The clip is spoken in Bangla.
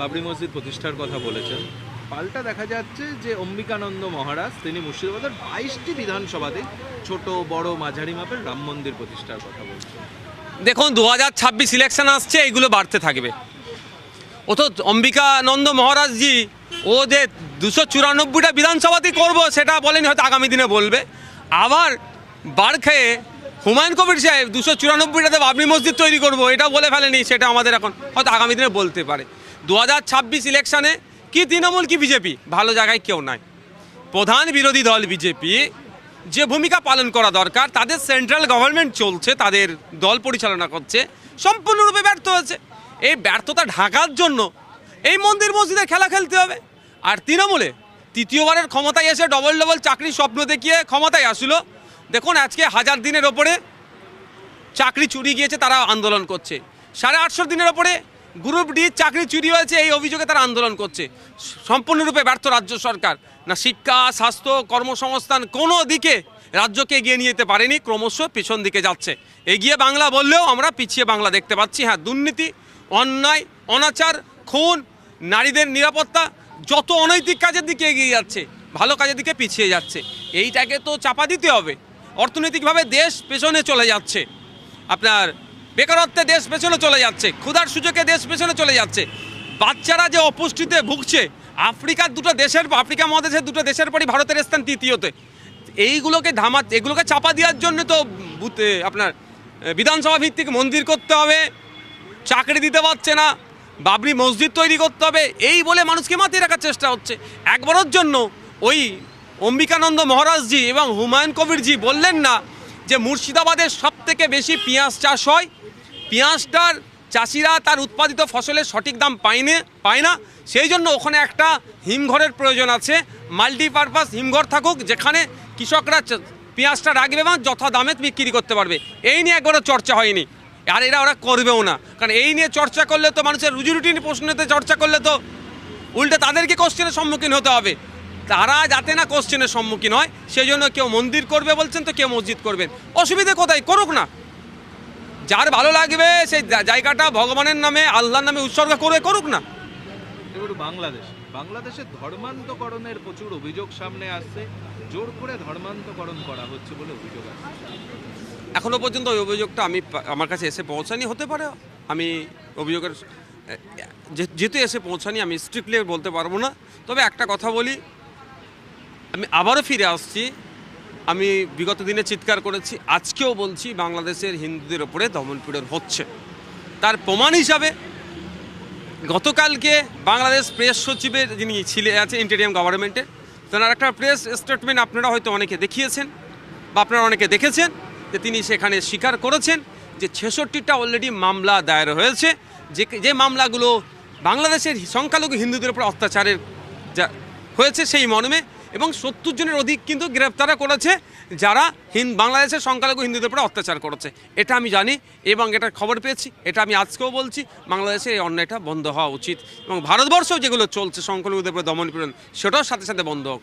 বাবরি মসজিদ প্রতিষ্ঠার কথা বলেছেন। পাল্টা দেখা যাচ্ছে যে অম্বিকানন্দ মহারাজ, তিনি মুর্শিদাবাদের বাইশটি বিধানসভাতে ছোট, বড়, মাঝারি মাপের রাম মন্দির প্রতিষ্ঠার কথা বলছেন। দেখুন দু হাজার ছাব্বিশ ইলেকশন আসছে এইগুলো বাড়তে থাকবে। ও তো অম্বিকানন্দ মহারাজজি, ও যে দুশো চুরানব্বইটা বিধানসভাতেই করব, সেটা বলেনি, হয়তো আগামী দিনে বলবে। আবার বাড় খেয়ে হুমায়ুন কবির সাহেব দুশো চুরানব্বইটাতে বাবরি মসজিদ তৈরি করব, এটা বলে ফেলেনি, সেটা আমাদের এখন, হয়তো আগামী দিনে বলতে পারে। দু হাজার ছাব্বিশ ইলেকশনে কি তৃণমূল, কি বিজেপি? ভালো জায়গায় কেউ নাই। প্রধান বিরোধী দল বিজেপি। যে ভূমিকা পালন করা দরকার, তাদের সেন্ট্রাল গভর্নমেন্ট চলছে, তাদের দল পরিচালনা করছে, সম্পূর্ণরূপে ব্যর্থ হয়েছে। এই ব্যর্থতা ঢাকার জন্য এই মন্দির মসজিদে খেলা খেলতে হবে। আর তৃণমূলে তৃতীয়বারের ক্ষমতায় এসে ডবল ডবল চাকরির স্বপ্ন দেখিয়ে ক্ষমতায় আসলো। দেখুন, আজকে হাজার দিনের ওপরে চাকরি চুরি গিয়েছে, তারা আন্দোলন করছে। সাড়ে আটশো দিনের ওপরে গ্রুপ ডি চাকরি চুরি হয়েছে, এই অভিযোগে তারা আন্দোলন করছে। সম্পূর্ণরূপে ব্যর্থ রাজ্য সরকার। না, শিক্ষা, স্বাস্থ্য, কর্মসংস্থান কোনো দিকে রাজ্যকে এগিয়ে নিয়ে যেতে পারেনি, ক্রমশ পিছন দিকে যাচ্ছে। এগিয়ে বাংলা বললেও আমরা পিছিয়ে বাংলা দেখতে পাচ্ছি। হ্যাঁ দুর্নীতি, অন্যায়, অনাচার, খুন, নারীদের নিরাপত্তা, যত অনৈতিক কাজের দিকে এগিয়ে যাচ্ছে, ভালো কাজের দিকে পিছিয়ে যাচ্ছে। এইটাকে তো চাপা দিতে হবে। অর্থনৈতিকভাবে দেশ পেছনে চলে যাচ্ছে। আপনার বেকারত্বে দেশ পেছনে চলে যাচ্ছে, ক্ষুধার সুযোগে দেশ পেছনে চলে যাচ্ছে। বাচ্চারা যে অপুষ্টিতে ভুগছে, আফ্রিকার দুটো দেশের, আফ্রিকা মহাদেশের দুটো দেশের পরই ভারতের স্থান তৃতীয়তে। এইগুলোকে ধামা, এগুলোকে চাপা দেওয়ার জন্য তো আপনার বিধানসভা ভিত্তিক মন্দির করতে হবে, চাকরি দিতে পারছে না, বাবরি মসজিদ তৈরি করতে হবে, এই বলে মানুষকে মাতিয়ে রাখার চেষ্টা হচ্ছে। একবারের জন্য ওই অম্বিকানন্দ মহারাজজি এবং হুমায়ুন কবিরজি বললেন না যে মুর্শিদাবাদের সব থেকে বেশি পেঁয়াজ চাষ হয় পেঁয়াজটার চাষিরা তার উৎপাদিত ফসলের সঠিক দাম পায়নি, পায় না। সেই জন্য ওখানে একটা হিমঘরের প্রয়োজন আছে। মাল্টিপারপাস হিমঘর থাকুক, যেখানে কৃষকরা পেঁয়াজটা রাখবে এবং যথা দামে বিক্রি করতে পারবে। এই নিয়ে একবারও চর্চা হয়নি। আর এরা ওরা করবেও না। কারণ এই নিয়ে চর্চা করলে তো মানুষের রুজি রুটি নিয়ে প্রশ্নতে চর্চা করলে তো উল্টে তাদেরকে কোশ্চেনের সম্মুখীন হতে হবে। তারা যাতে না কোশ্চেনের সম্মুখীন হয়, সেই জন্য কেউ মন্দির করবে বলছেন তো কেউ মসজিদ করবেন। অসুবিধে কোথায়? করুক না। যার ভালো লাগবে সেই জায়গাটা ভগবানের নামে আল্লাহর নামে উৎসর্গ করে করুক না। বাংলাদেশ। বাংলাদেশে ধর্মান্তকরণের প্রচুর অভিযোগ সামনে আসছে। জোর করে ধর্মান্তকরণ করা হচ্ছে বলে অভিযোগ আসছে। এখনও পর্যন্ত ওই অভিযোগটা আমি আমার কাছে এসে পৌঁছানি হতে পারে। আমি অভিযোগের যেহেতু এসে পৌঁছানি আমি স্ট্রিক্টলি বলতে পারব না। তবে একটা কথা বলি আমি আবারও ফিরে আসছি। আমি বিগত দিনে চিৎকার করেছি, আজকেও বলছি বাংলাদেশের হিন্দুদের ওপরে দমনপীড়ন হচ্ছে। তার প্রমাণ হিসাবে গতকালকে বাংলাদেশ প্রেস সচিবের যিনি ছিলে আছে ইন্টেরিয়াম গভর্নমেন্টের তেনার একটা প্রেস স্টেটমেন্ট আপনারা হয়তো অনেকে দেখিয়েছেন বা আপনারা অনেকে দেখেছেন যে তিনি সেখানে স্বীকার করেছেন যে ছেষট্টিটা অলরেডি মামলা দায়ের হয়েছে, যে যে মামলাগুলো বাংলাদেশের সংখ্যালঘু হিন্দুদের উপর অত্যাচারের যা হয়েছে সেই মর্মে এবং সত্তর জনের অধিক কিন্তু গ্রেপ্তার করেছে, যারা হিন্দ বাংলাদেশের সংখ্যালঘু হিন্দুদের উপরে অত্যাচার করেছে। এটা আমি জানি এবং এটার খবর পেয়েছি, এটা আমি আজকেও বলছি, বাংলাদেশে এই অন্যায়টা বন্ধ হওয়া উচিত এবং ভারতবর্ষেও যেগুলো চলছে সংখ্যালঘুদের উপরে দমন পীড়ন, সেটাও সাথে সাথে বন্ধ হোক।